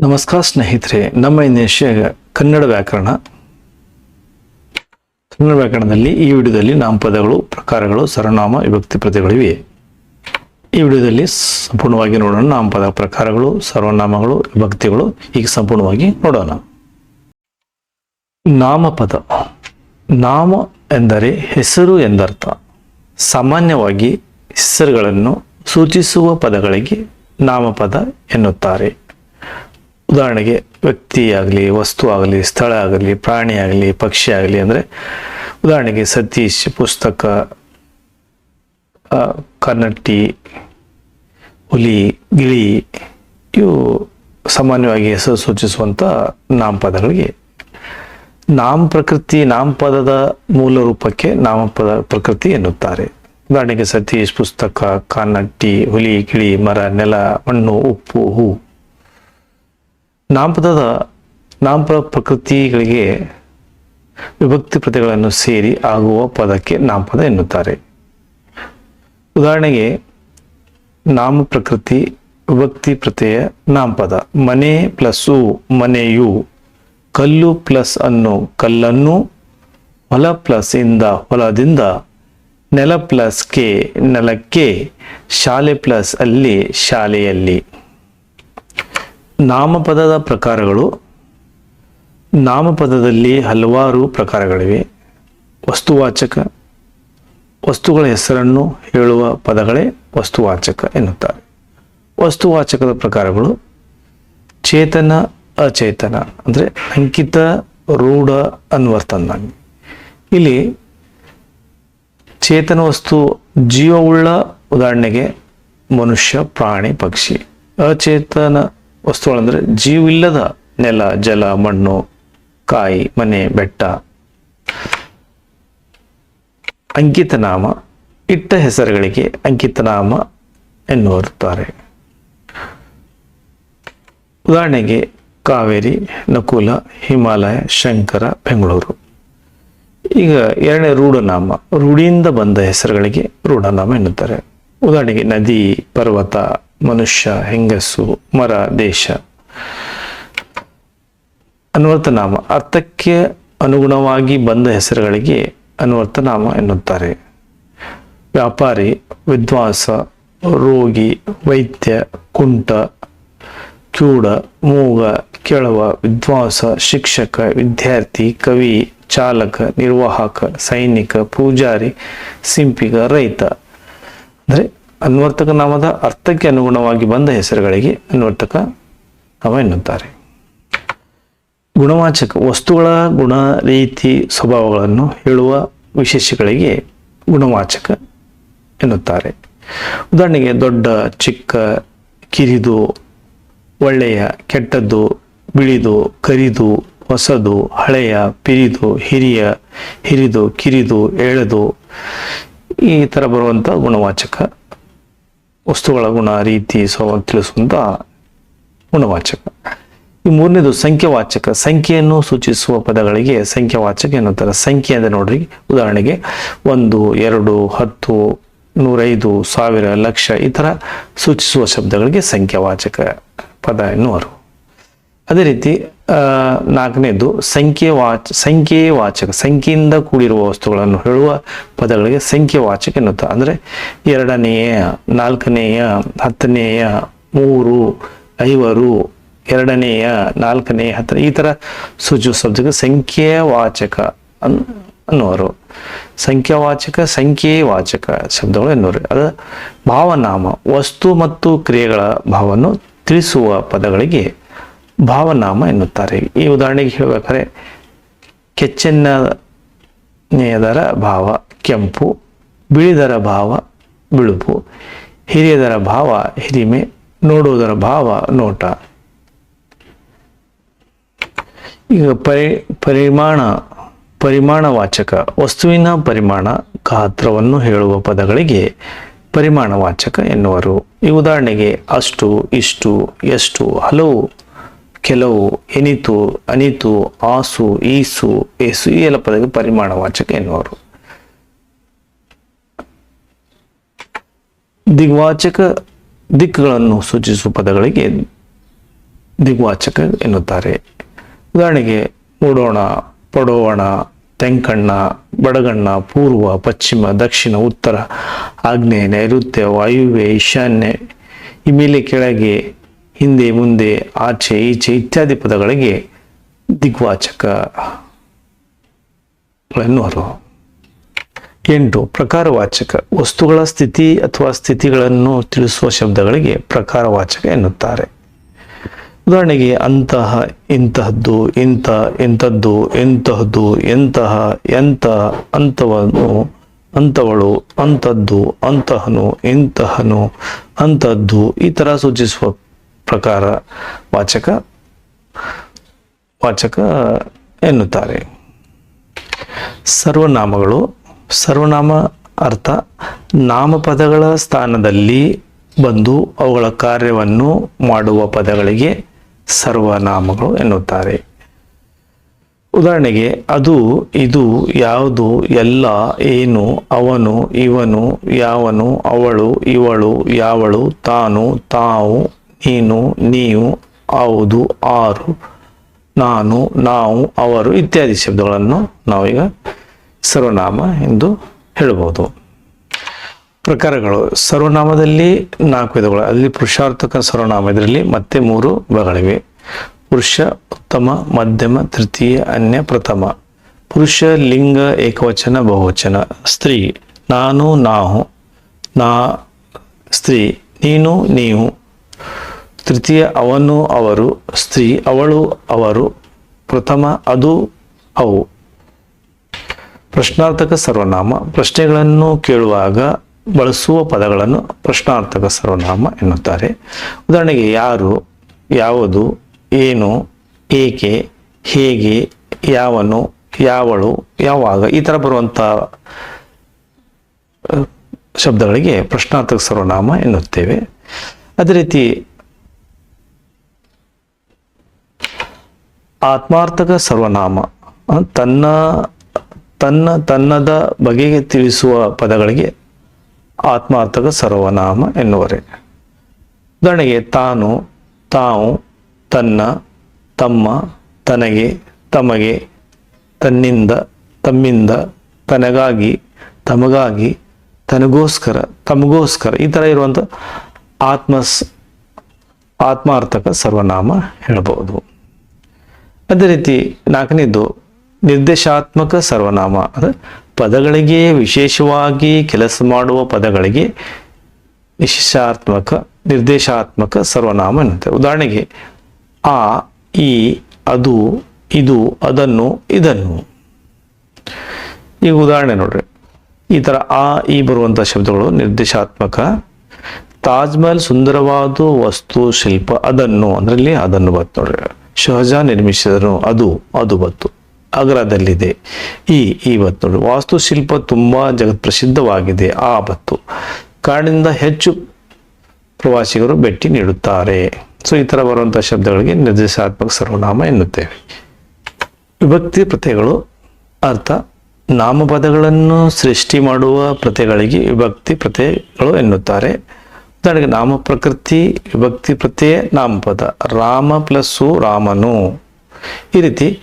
ನಮಸ್ಕಾರ ಸ್ನೇಹಿತರೆ, ನಮ್ಮ ಇಂದೇಶ ಕನ್ನಡ ವ್ಯಾಕರಣ. ಕನ್ನಡ ವ್ಯಾಕರಣದಲ್ಲಿ ಈ ವಿಡಿಯೋದಲ್ಲಿ ನಾಮಪದಗಳು ಪ್ರಕಾರಗಳು, ಸರ್ವನಾಮ, ವಿಭಕ್ತಿ ಪ್ರತಿಗಳಿವೆ. ಈ ವಿಡಿಯೋದಲ್ಲಿ ಸಂಪೂರ್ಣವಾಗಿ ನೋಡೋಣ ನಾಮಪದ ಪ್ರಕಾರಗಳು, ಸರ್ವನಾಮಗಳು, ವಿಭಕ್ತಿಗಳು. ಈಗ ಸಂಪೂರ್ಣವಾಗಿ ನೋಡೋಣ. ನಾಮಪದ. ನಾಮ ಎಂದರೆ ಹೆಸರು ಎಂದರ್ಥ. ಸಾಮಾನ್ಯವಾಗಿ ಹೆಸರುಗಳನ್ನು ಸೂಚಿಸುವ ಪದಗಳಿಗೆ ನಾಮಪದ ಎನ್ನುತ್ತಾರೆ. ಉದಾಹರಣೆಗೆ ವ್ಯಕ್ತಿ ಆಗಲಿ, ವಸ್ತು ಆಗಲಿ, ಸ್ಥಳ ಆಗಲಿ, ಪ್ರಾಣಿ ಆಗಲಿ, ಪಕ್ಷಿ ಆಗಲಿ ಅಂದರೆ ಉದಾಹರಣೆಗೆ ಸತೀಶ್ ಪುಸ್ತಕ ಕನ್ನಟ್ಟಿ, ಹುಲಿ, ಗಿಳಿ, ಇವು ಸಾಮಾನ್ಯವಾಗಿ ಹೆಸರು ಸೂಚಿಸುವಂಥ ನಾಮಪದಗಳಿಗೆ. ನಾಮ ಪ್ರಕೃತಿ ನಾಮಪದದ ಮೂಲ ರೂಪಕ್ಕೆ ನಾಮಪದ ಪ್ರಕೃತಿ ಎನ್ನುತ್ತಾರೆ. ಉದಾಹರಣೆಗೆ ಸತೀಶ್ ಪುಸ್ತಕ, ಕನ್ನಟ್ಟಿ, ಹುಲಿ, ಗಿಳಿ, ಮರ, ನೆಲ, ಮಣ್ಣು, ಉಪ್ಪು, ಹೂ. ನಾಮಪದದ ನಾಮಪದ ಪ್ರಕೃತಿಗಳಿಗೆ ವಿಭಕ್ತಿ ಪ್ರತಿಗಳನ್ನು ಸೇರಿ ಆಗುವ ಪದಕ್ಕೆ ನಾಮಪದ ಎನ್ನುತ್ತಾರೆ. ಉದಾಹರಣೆಗೆ, ನಾಮ ಪ್ರಕೃತಿ, ವಿಭಕ್ತಿ ಪ್ರತ್ಯಯ ನಾಮಪದ ಮನೆ ಪ್ಲಸ್ ಉ ಮನೆಯು. ಕಲ್ಲು ಪ್ಲಸ್ ಅನ್ನು ಕಲ್ಲನ್ನು, ಹೊಲ ಪ್ಲಸ್ ಇಂದ ಹೊಲದಿಂದ, ನೆಲ ಪ್ಲಸ್ ಕೆ, ನೆಲಕ್ಕೆ, ಶಾಲೆ ಪ್ಲಸ್ ಅಲ್ಲಿ, ಶಾಲೆಯಲ್ಲಿ. ನಾಮಪದದ ಪ್ರಕಾರಗಳು, ನಾಮಪದದಲ್ಲಿ ಹಲವಾರು ಪ್ರಕಾರಗಳಿವೆ. ವಸ್ತುವಾಚಕ, ವಸ್ತುಗಳ ಹೆಸರನ್ನು ಹೇಳುವ ಪದಗಳೇ ವಸ್ತುವಾಚಕ ಎನ್ನುತ್ತಾರೆ. ವಸ್ತುವಾಚಕದ ಪ್ರಕಾರಗಳು, ಚೇತನ, ಅಚೇತನ, ಅಂದರೆ ಅಂಕಿತ, ರೂಢ ಅನ್ವರ್ತನಾಗಿ ಇಲ್ಲಿ ಚೇತನ ವಸ್ತು ಜೀವವುಳ್ಳ ಉದಾಹರಣೆಗೆ ಮನುಷ್ಯ, ಪ್ರಾಣಿ, ಪಕ್ಷಿ, ಅಚೇತನ ವಸ್ತುಗಳಂದ್ರೆ ಜೀವಿಲ್ಲದ ನೆಲ, ಜಲ, ಮಣ್ಣು, ಕಾಯಿ, ಮನೆ, ಬೆಟ್ಟ. ಅಂಕಿತನಾಮ ಇಟ್ಟ ಹೆಸರುಗಳಿಗೆ ಅಂಕಿತನಾಮ ಎನ್ನುತ್ತಾರೆ ಉದಾಹರಣೆಗೆ ಕಾವೇರಿ, ನಕುಲ, ಹಿಮಾಲಯ, ಶಂಕರ, ಬೆಂಗಳೂರು. ಈಗ ಎರಡನೇ ರೂಢನಾಮ, ರೂಢಿಯಿಂದ ಬಂದ ಹೆಸರುಗಳಿಗೆ ರೂಢನಾಮ ಎನ್ನುತ್ತಾರೆ. ಉದಾಹರಣೆಗೆ ನದಿ, ಪರ್ವತ ಮನುಷ್ಯ, ಹೆಂಗಸು, ಮರ, ದೇಶ. ಅನ್ವರ್ತನಾಮ ಅರ್ಥಕ್ಕೆ ಅನುಗುಣವಾಗಿ ಬಂದ ಹೆಸರುಗಳಿಗೆ ಅನ್ವರ್ತನಾಮ ಎನ್ನುತ್ತಾರೆ. ವ್ಯಾಪಾರಿ, ವಿದ್ವಾಂಸ, ರೋಗಿ, ವೈದ್ಯ, ಕುಂಟ ಕ್ಯೂಡ ಮೂಗ, ಕೆಳವ, ವಿದ್ವಾಂಸ, ಶಿಕ್ಷಕ, ವಿದ್ಯಾರ್ಥಿ, ಕವಿ, ಚಾಲಕ, ನಿರ್ವಾಹಕ, ಸೈನಿಕ, ಪೂಜಾರಿ, ಸಿಂಪಿಗ, ರೈತ. ಅಂದರೆ ಅನ್ವರ್ತಕ ನಾಮದ ಅರ್ಥಕ್ಕೆ ಅನುಗುಣವಾಗಿ ಬಂದ ಹೆಸರುಗಳಿಗೆ ಅನ್ವರ್ತಕ ನಾಮ ಎನ್ನುತ್ತಾರೆ. ಗುಣವಾಚಕ ವಸ್ತುಗಳ ಗುಣ ರೀತಿ ಸ್ವಭಾವಗಳನ್ನು ಹೇಳುವ ವಿಶೇಷಗಳಿಗೆ ಗುಣವಾಚಕ ಎನ್ನುತ್ತಾರೆ. ಉದಾಹರಣೆಗೆ ದೊಡ್ಡ, ಚಿಕ್ಕ, ಕಿರಿದು, ಒಳ್ಳೆಯ, ಕೆಟ್ಟದ್ದು, ಬಿಳಿದು, ಕರಿದು, ಹೊಸದು, ಹಳೆಯ, ಪಿರಿದು, ಹಿರಿಯ, ಹಿರಿದು, ಕಿರಿದು, ಎಳೆದು ಈ ಥರ ಬರುವಂಥ ಗುಣವಾಚಕ ವಸ್ತುಗಳ ಗುಣ, ರೀತಿ, ಸ್ವಭಾವ ತಿಳಿಸುವಂಥ ಗುಣವಾಚಕ. ಈ ಮೂರನೇದು ಸಂಖ್ಯೆವಾಚಕ. ಸಂಖ್ಯೆಯನ್ನು ಸೂಚಿಸುವ ಪದಗಳಿಗೆ ಸಂಖ್ಯಾವಾಚಕ ಎನ್ನುತ್ತಾರೆ. ಸಂಖ್ಯೆ ಅಂದರೆ ನೋಡ್ರಿ, ಉದಾಹರಣೆಗೆ ಒಂದು, ಎರಡು, ಹತ್ತು, ನೂರೈದು, ಸಾವಿರ, ಲಕ್ಷ ಈ ಥರ ಸೂಚಿಸುವ ಶಬ್ದಗಳಿಗೆ ಸಂಖ್ಯಾವಾಚಕ ಪದ ಎನ್ನುವರು. ಅದೇ ರೀತಿ ನಾಲ್ಕನೇದು ಸಂಖ್ಯೆ ವಾಚ, ಸಂಖ್ಯೆ ವಾಚಕ, ಸಂಖ್ಯೆಯಿಂದ ಕೂಡಿರುವ ವಸ್ತುಗಳನ್ನು ಹೇಳುವ ಪದಗಳಿಗೆ ಸಂಖ್ಯೆ ವಾಚಕ ಎನ್ನುತ್ತಾರೆ ಅಂದರೆ ಎರಡನೆಯ, ನಾಲ್ಕನೆಯ, ಹತ್ತನೆಯ, ಮೂರು, ಐವರು, ಎರಡನೆಯ ನಾಲ್ಕನೇ ಹತ್ತನೇ, ಈ ಥರ ಸೂಚಿಸುವ ಶಬ್ದಕ್ಕೆ ಸಂಖ್ಯೆಯ ವಾಚಕ ಅನ್, ಅನ್ನುವರು. ಸಂಖ್ಯಾವಾಚಕ ಸಂಖ್ಯೆ ವಾಚಕ ಶಬ್ದಗಳು ಎನ್ನುವರು. ಅದು ಭಾವನಾಮ, ವಸ್ತು ಮತ್ತು ಕ್ರಿಯೆಗಳ ಭಾವವನ್ನು ತಿಳಿಸುವ ಪದಗಳಿಗೆ ಭಾವನಾಮ ಎನ್ನುತ್ತಾರೆ. ಈ ಉದಾಹರಣೆಗೆ ಹೇಳಬೇಕಾದ್ರೆ, ಕೆಚ್ಚೆನ್ನನೆಯದರ ಭಾವ ಕೆಂಪು, ಬಿಳಿದರ ಭಾವ ಬಿಳುಪು, ಹಿರಿಯದರ ಭಾವ ಹಿರಿಮೆ, ನೋಡುವುದರ ಭಾವ ನೋಟ. ಈಗ ಪರಿ, ಪರಿಮಾಣ, ಪರಿಮಾಣವಾಚಕ, ವಸ್ತುವಿನ ಪರಿಮಾಣ ಗಾತ್ರವನ್ನು ಹೇಳುವ ಪದಗಳಿಗೆ ಪರಿಮಾಣವಾಚಕ ಎನ್ನುವರು. ಈ ಉದಾಹರಣೆಗೆ ಅಷ್ಟು, ಇಷ್ಟು, ಎಷ್ಟು, ಹಲವು. ಕೆಲವು ಎನಿತು, ಅನಿತು, ಆಸು, ಈಸು, ಏಸು ಈ ಎಲ್ಲ ಪದಕ್ಕೆ ಪರಿಮಾಣವಾಚಕ ಎನ್ನುವರು. ದಿಗ್ವಾಚಕ ದಿಕ್ಕುಗಳನ್ನು ಸೂಚಿಸುವ ಪದಗಳಿಗೆ ದಿಗ್ವಾಚಕ ಎನ್ನುತ್ತಾರೆ. ಉದಾಹರಣೆಗೆ ಮೂಡೋಣ ಪಡೋಣ ತೆಂಕಣ್ಣ, ಬಡಗಣ್ಣ, ಪೂರ್ವ, ಪಶ್ಚಿಮ, ದಕ್ಷಿಣ, ಉತ್ತರ, ಆಗ್ನೇಯ, ನೈಋತ್ಯ, ವಾಯುವ್ಯ, ಈಶಾನ್ಯ, ಈ ಮೇಲೆ ಕೆಳಗೆ ಹಿಂದೆ, ಮುಂದೆ, ಆಚೆ, ಈಚೆ ಇತ್ಯಾದಿ ಪದಗಳಿಗೆ ದಿಗ್ವಾಚಕಗಳನ್ನು ಎಂಟು, ಪ್ರಕಾರವಾಚಕ. ವಸ್ತುಗಳ ಸ್ಥಿತಿ ಅಥವಾ ಸ್ಥಿತಿಗಳನ್ನು ತಿಳಿಸುವ ಶಬ್ದಗಳಿಗೆ ಪ್ರಕಾರವಾಚಕ ಎನ್ನುತ್ತಾರೆ. ಉದಾಹರಣೆಗೆ, ಅಂತಹ, ಇಂತಹದ್ದು, ಇಂಥ ಇಂಥದ್ದು ಎಂತಹದ್ದು, ಎಂತಹ ಎಂತ ಅಂತವನು ಅಂತವಳು, ಅಂಥದ್ದು, ಅಂತಹನು ಇಂತಹನು ಅಂಥದ್ದು, ಈ ಥರ ಸೂಚಿಸುವ ಪ್ರಕಾರ ವಾಚಕ ವಾಚಕ ಎನ್ನುತ್ತಾರೆ. ಸರ್ವನಾಮಗಳು, ಸರ್ವನಾಮ ಅರ್ಥ ನಾಮಪದಗಳ ಸ್ಥಾನದಲ್ಲಿ ಬಂದು ಅವುಗಳ ಕಾರ್ಯವನ್ನು ಮಾಡುವ ಪದಗಳಿಗೆ ಸರ್ವನಾಮಗಳು ಎನ್ನುತ್ತಾರೆ. ಉದಾಹರಣೆಗೆ, ಅದು, ಇದು, ಯಾವುದು, ಎಲ್ಲ, ಏನು, ಅವನು, ಇವನು, ಯಾವನು, ಅವಳು, ಇವಳು, ಯಾವಳು, ತಾನು, ತಾವು ನೀನು, ನೀವು, ಹೌದು, ಆರು, ನಾನು, ನಾವು, ಅವರು ಇತ್ಯಾದಿ ಶಬ್ದಗಳನ್ನು ನಾವೀಗ ಸರ್ವನಾಮ ಎಂದು ಹೇಳಬಹುದು. ಪ್ರಕಾರಗಳು ಸರ್ವನಾಮದಲ್ಲಿ ನಾಲ್ಕು ವಿಧಗಳು. ಅಲ್ಲಿ ಪುರುಷಾರ್ಥಕ, ಸರ್ವನಾಮ ಇದರಲ್ಲಿ ಮತ್ತೆ ಮೂರು ವಿಧಗಳಿವೆ. ಪುರುಷ, ಉತ್ತಮ, ಮಧ್ಯಮ, ತೃತೀಯ, ಅನ್ಯ, ಪ್ರಥಮ. ಪುರುಷ, ಲಿಂಗ, ಏಕವಚನ, ಬಹುವಚನ. ಸ್ತ್ರೀ, ನಾನು, ನಾವು. ನಾ, ಸ್ತ್ರೀ, ನೀನು, ನೀವು. ತೃತೀಯ ಅವನು ಅವರು, ಸ್ತ್ರೀ ಅವಳು ಅವರು, ಪ್ರಥಮ ಅದು ಅವು. ಪ್ರಶ್ನಾರ್ಥಕ ಸರ್ವನಾಮ. ಪ್ರಶ್ನೆಗಳನ್ನು ಕೇಳುವಾಗ ಬಳಸುವ ಪದಗಳನ್ನು ಪ್ರಶ್ನಾರ್ಥಕ ಸರ್ವನಾಮ ಎನ್ನುತ್ತಾರೆ. ಉದಾಹರಣೆಗೆ ಯಾರು, ಯಾವುದು, ಏನು, ಏಕೆ, ಹೇಗೆ, ಯಾವನು, ಯಾವಳು, ಯಾವಾಗ, ಈ ಥರ ಬರುವಂಥ ಶಬ್ದಗಳಿಗೆ ಪ್ರಶ್ನಾರ್ಥಕ ಸರ್ವನಾಮ ಎನ್ನುತ್ತೇವೆ. ಅದೇ ರೀತಿ ಆತ್ಮಾರ್ಥಕ ಸರ್ವನಾಮ ತನ್ನ ತನ್ನ, ತನ್ನದ ಬಗೆಗೆ ತಿಳಿಸುವ ಪದಗಳಿಗೆ ಆತ್ಮಾರ್ಥಕ ಸರ್ವನಾಮ ಎನ್ನುವರೆ. ಉದಾಹರಣೆಗೆ ತಾನು, ತಾವು, ತನ್ನ, ತಮ್ಮ, ತನಗೆ, ತಮಗೆ, ತನ್ನಿಂದ, ತಮ್ಮಿಂದ, ತನಗಾಗಿ, ತಮಗಾಗಿ, ತನಗೋಸ್ಕರ, ತಮಗೋಸ್ಕರ, ಈ ಥರ ಇರುವಂಥ ಆತ್ಮ ಆತ್ಮಾರ್ಥಕ ಸರ್ವನಾಮ ಹೇಳಬಹುದು ಅದೇ ರೀತಿ ನಾಲ್ಕನೇದು ನಿರ್ದೇಶಾತ್ಮಕ ಸರ್ವನಾಮ, ಅಂದರೆ ಪದಗಳಿಗೆ ವಿಶೇಷವಾಗಿ ಕೆಲಸ ಮಾಡುವ ಪದಗಳಿಗೆ ವಿಶೇಷಾತ್ಮಕ ನಿರ್ದೇಶಾತ್ಮಕ ಸರ್ವನಾಮ ಎನ್ನುತ್ತೆ. ಉದಾಹರಣೆಗೆ, ಆ, ಈ, ಅದು, ಇದು, ಅದನ್ನು, ಇದನ್ನು. ಈಗ ಉದಾಹರಣೆ ನೋಡ್ರಿ. ಈ ಥರ ಆ, ಈ ಬರುವಂಥ ಶಬ್ದಗಳು ನಿರ್ದೇಶಾತ್ಮಕ ತಾಜ್ಮಹಲ್ ಸುಂದರವಾದ ವಸ್ತು, ಶಿಲ್ಪ, ಅದನ್ನು ಅದರಲ್ಲಿ ಅದನ್ನು ಬರ್ತು ನೋಡ್ರಿ. ಶಹಜಾ ನಿರ್ಮಿಸಿದನು ಅದು ಅದು ಬತ್ತು. ಆಗ್ರಾದಲ್ಲಿದೆ ಈ ಈ ಬತ್ತು ವಾಸ್ತುಶಿಲ್ಪ ತುಂಬ ಜಗತ್ ಪ್ರಸಿದ್ಧವಾಗಿದೆ ಆ ಬತ್ತು. ಕಾಡಿನಿಂದ ಹೆಚ್ಚು ಪ್ರವಾಸಿಗರು ಭೇಟಿ ನೀಡುತ್ತಾರೆ. ಸೊ, ಈ ಥರ ಬರುವಂಥ ಶಬ್ದಗಳಿಗೆ ನಿರ್ದೇಶಾತ್ಮಕ ಸರ್ವನಾಮ ಎನ್ನುತ್ತೇವೆ. ವಿಭಕ್ತಿ ಪ್ರತ್ಯಯಗಳು, ಅರ್ಥ. ನಾಮಪದಗಳನ್ನು ಸೃಷ್ಟಿ ಮಾಡುವ ಪ್ರತ್ಯಗಳಿಗೆ ವಿಭಕ್ತಿ ಪ್ರತ್ಯಯಗಳು ಎನ್ನುತ್ತಾರೆ. ಉದಾಹರಣೆಗೆ ನಾಮ ಪ್ರಕೃತಿ, ವಿಭಕ್ತಿ ಪ್ರತ್ಯಯ ನಾಮಪದ ರಾಮ ಪ್ಲಸ್ಸು ರಾಮನು. ಈ ರೀತಿ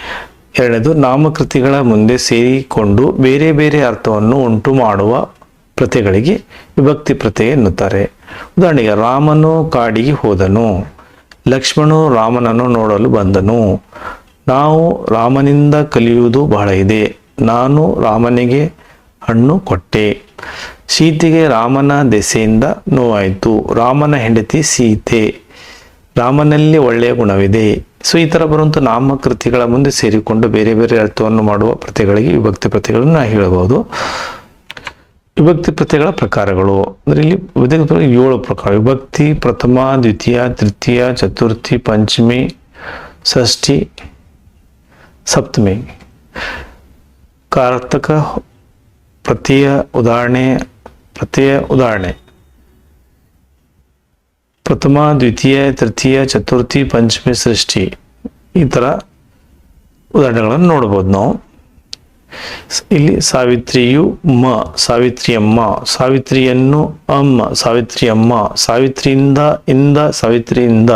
ಎರಡನೇದು ನಾಮಕೃತಿಗಳ ಮುಂದೆ ಸೇರಿಕೊಂಡು ಬೇರೆ ಬೇರೆ ಅರ್ಥವನ್ನು ಉಂಟು ಮಾಡುವ ಪ್ರತಿಗಳಿಗೆ ವಿಭಕ್ತಿ ಪ್ರತ್ಯಯ ಎನ್ನುತ್ತಾರೆ. ಉದಾಹರಣೆಗೆ ರಾಮನು ಕಾಡಿಗೆ ಹೋದನು. ಲಕ್ಷ್ಮಣು ರಾಮನನ್ನು ನೋಡಲು ಬಂದನು. ನಾವು ರಾಮನಿಂದ ಕಲಿಯುವುದು ಬಹಳ ಇದೆ. ನಾನು ರಾಮನಿಗೆ ಹಣ್ಣು ಕೊಟ್ಟೆ. ಸೀತೆಗೆ ರಾಮನ ದೆಸೆಯಿಂದ ನೋವಾಯಿತು. ರಾಮನ ಹೆಂಡತಿ ಸೀತೆ. ರಾಮನಲ್ಲಿ ಒಳ್ಳೆಯ ಗುಣವಿದೆ. ಸೊ, ಈ ಥರ ಬರುವಂಥ ನಾಮಕೃತಿಗಳ ಮುಂದೆ ಸೇರಿಕೊಂಡು ಬೇರೆ ಬೇರೆ ಅರ್ಥವನ್ನು ಮಾಡುವ ಪ್ರತಿಗಳಿಗೆ ವಿಭಕ್ತಿ ಪ್ರತಿಗಳನ್ನು ನಾವು ಹೇಳಬಹುದು. ವಿಭಕ್ತಿ ಪ್ರತ್ಯಯಗಳ ಪ್ರಕಾರಗಳು. ಅಂದರೆ ಇಲ್ಲಿ ವಿಭಕ್ತಿ ಏಳು ಪ್ರಕಾರ. ವಿಭಕ್ತಿ, ಪ್ರಥಮ, ದ್ವಿತೀಯ, ತೃತೀಯ, ಚತುರ್ಥಿ, ಪಂಚಮಿ, ಷಷ್ಠಿ, ಸಪ್ತಮಿ. ಕಾರ್ತಕ ಪ್ರತ್ಯಯ ಉದಾಹರಣೆ ಪ್ರತಿಯ ಉದಾಹರಣೆ. ಪ್ರಥಮ, ದ್ವಿತೀಯ, ತೃತೀಯ, ಚತುರ್ಥಿ, ಪಂಚಮಿ, ಸೃಷ್ಟಿ. ಈ ಥರ ಉದಾಹರಣೆಗಳನ್ನು ನೋಡ್ಬೋದು ನಾವು. ಇಲ್ಲಿ ಸಾವಿತ್ರಿಯು ಮ, ಸಾವಿತ್ರಿಯಮ್ಮ, ಸಾವಿತ್ರಿಯನ್ನು ಅಮ್ಮ, ಸಾವಿತ್ರಿಯಮ್ಮ, ಸಾವಿತ್ರಿಯಿಂದ ಇಂದ, ಸಾವಿತ್ರಿಯಿಂದ.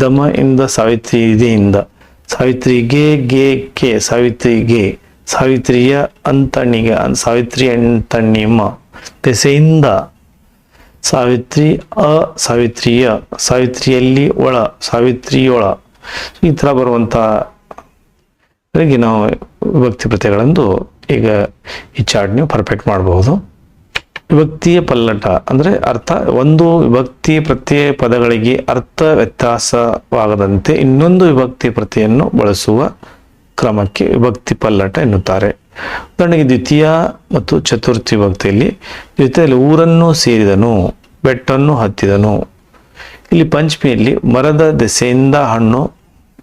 ದಮ ಇಂದ ಸಾವಿತ್ರಿ ಇದೆಯಿಂದ ಸಾವಿತ್ರಿಗೆ ಗೆ, ಕೆ, ಸಾವಿತ್ರಿಗೆ. ಸಾವಿತ್ರಿಯ ಅಂತಣ್ಣಿಗೆ ಸಾವಿತ್ರಿ ಅಂತಣ್ಣಿಮ್ಮ ದೆಸೆಯಿಂದ ಸಾವಿತ್ರಿ ಅ, ಸಾವಿತ್ರಿಯ, ಸಾವಿತ್ರಿಯಲ್ಲಿ ಒಳ, ಸಾವಿತ್ರಿಯೊಳ. ಈ ಥರ ಬರುವಂಥ ನಾವು ವಿಭಕ್ತಿ ಪ್ರತ್ಯಯಗಳಂದು ಈಗ ಈ ಚಾರ್ಟ್ ನೀವು ಪರ್ಫೆಕ್ಟ್ ಮಾಡಬಹುದು. ವಿಭಕ್ತಿಯ ಪಲ್ಲಟ ಅಂದರೆ ಅರ್ಥ ಒಂದು ವಿಭಕ್ತಿ ಪ್ರತ್ಯಯ ಪದಗಳಿಗೆ ಅರ್ಥ ವ್ಯತ್ಯಾಸವಾಗದಂತೆ ಇನ್ನೊಂದು ವಿಭಕ್ತಿ ಪ್ರತಿಯನ್ನು ಬಳಸುವ ಕ್ರಮಕ್ಕೆ ವಿಭಕ್ತಿ ಪಲ್ಲಟ ಎನ್ನುತ್ತಾರೆ. ಉದಾಹರಣೆಗೆ ದ್ವಿತೀಯ ಮತ್ತು ಚತುರ್ಥಿ ವಿಭಕ್ತಿಯಲ್ಲಿ ದ್ವಿತೀಯದಲ್ಲಿ ಊರನ್ನು ಸೇರಿದನು, ಬೆಟ್ಟನ್ನು ಹತ್ತಿದನು. ಇಲ್ಲಿ ಪಂಚಮಿಯಲ್ಲಿ ಮರದ ದೆಸೆಯಿಂದ ಹಣ್ಣು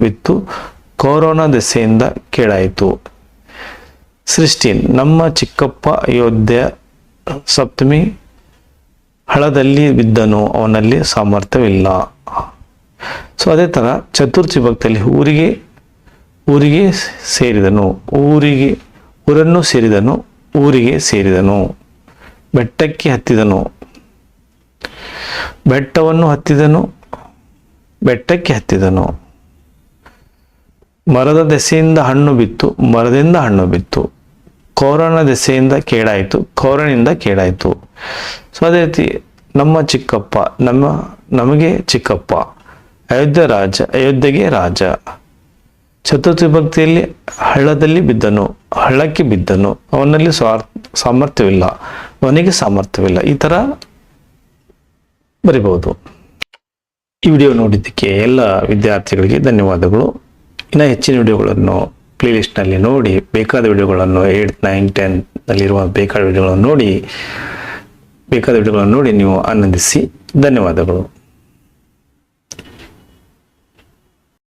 ಬಿತ್ತು, ಕೊರೋನಾ ದೆಸೆಯಿಂದ ಕೇಳಾಯಿತು ಸೃಷ್ಟಿ ನಮ್ಮ ಚಿಕ್ಕಪ್ಪ ಅಯೋಧ್ಯ ಸಪ್ತಮಿ ಹಳದಲ್ಲಿ ಬಿದ್ದನು, ಅವನಲ್ಲಿ ಸಾಮರ್ಥ್ಯವಿಲ್ಲ. ಸೊ, ಅದೇ ಥರ ಚತುರ್ಥಿ ಭಕ್ತಿಯಲ್ಲಿ ಊರಿಗೆ ಊರಿಗೆ ಸೇರಿದನು. ಊರಿಗೆ, ಊರನ್ನು ಸೇರಿದನು, ಊರಿಗೆ ಸೇರಿದನು. ಬೆಟ್ಟಕ್ಕೆ ಹತ್ತಿದನು. ಬೆಟ್ಟವನ್ನು ಹತ್ತಿದನು, ಬೆಟ್ಟಕ್ಕೆ ಹತ್ತಿದನು. ಮರದ ದೆಸೆಯಿಂದ ಹಣ್ಣು ಬಿತ್ತು, ಮರದಿಂದ ಹಣ್ಣು ಬಿತ್ತು. ಕೋರನ ದೆಸೆಯಿಂದ ಕೇಳಾಯಿತು ಕೋರನಿಂದ ಕೇಳಾಯಿತು ಸೊ, ಅದೇ ರೀತಿ ನಮ್ಮ ಚಿಕ್ಕಪ್ಪ, ನಮ್ಮ, ನಮಗೆ ಚಿಕ್ಕಪ್ಪ, ಅಯೋಧ್ಯ ರಾಜ, ಅಯೋಧ್ಯೆಗೆ ರಾಜ. ಚತುರ್ಥಿ ವಿಭಕ್ತಿಯಲ್ಲಿ ಹಳ್ಳದಲ್ಲಿ ಬಿದ್ದನು, ಹಳ್ಳಕ್ಕೆ ಬಿದ್ದನು. ಅವನಲ್ಲಿ ಸ್ವಾರ್, ಸಾಮರ್ಥ್ಯವಿಲ್ಲ. ಅವನಿಗೆ ಸಾಮರ್ಥ್ಯವಿಲ್ಲ. ಈ ಥರ ಬರಿಬಹುದು. ಈ ವಿಡಿಯೋ ನೋಡಿದ್ದಕ್ಕೆ ಎಲ್ಲ ವಿದ್ಯಾರ್ಥಿಗಳಿಗೆ ಧನ್ಯವಾದಗಳು. ಇನ್ನು ಹೆಚ್ಚಿನ ವಿಡಿಯೋಗಳನ್ನು ಪ್ಲೇಲಿಸ್ಟ್ನಲ್ಲಿ ನೋಡಿ, ಬೇಕಾದ ವಿಡಿಯೋಗಳನ್ನು ಏಯ್ಟ್ ನೈನ್ ಟೆನ್ನಲ್ಲಿರುವ ಬೇಕಾದ ವಿಡಿಯೋಗಳನ್ನು ನೋಡಿ, ಬೇಕಾದ ವಿಡಿಯೋಗಳನ್ನು ನೋಡಿ ನೀವು ಆನಂದಿಸಿ. ಧನ್ಯವಾದಗಳು.